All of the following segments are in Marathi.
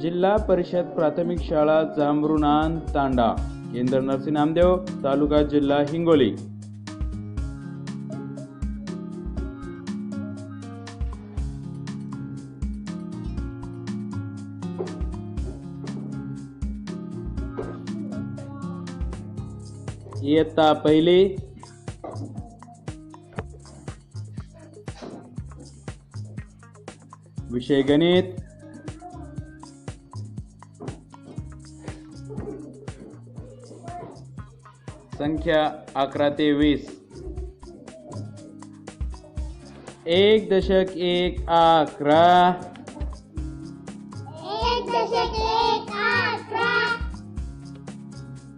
जिल्हा परिषद प्राथमिक शाळा जांभरुणान तांडा केंद्र नरसी नामदेव तालुका जिल्हा हिंगोली. इयत्ता पहिली. विषय गणित. संख्या अकरा ते वीस. एक दशक एक अकरा.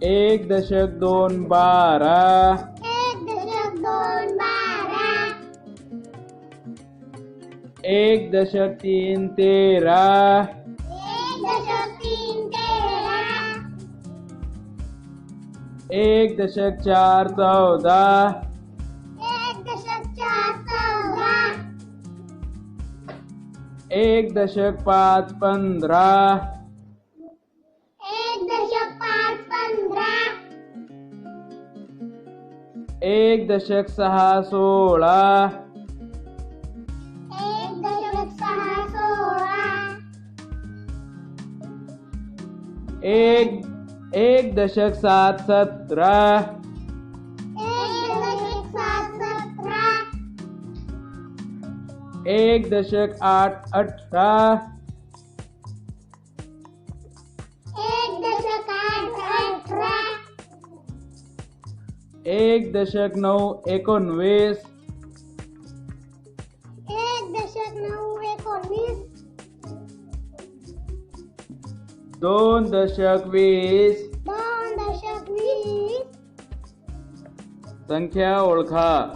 एक दशक दोन बारा. एक दशक तीन तेरा. एक दशक चार चौदा. एक दशक चार चौदा. एक दशक पाच पंधरा. एक दशक पाच पंधरा. एक दशक सहा सोळा. एक एक दशक सात सतरा एक दशक आठ अठरा एक दशक आठ अठरा एक दशक नऊ एकोणवीस एक दशक नऊ एकोणवीस दोन दशक वीस. दोन दशक वीस. संख्या ओळखा.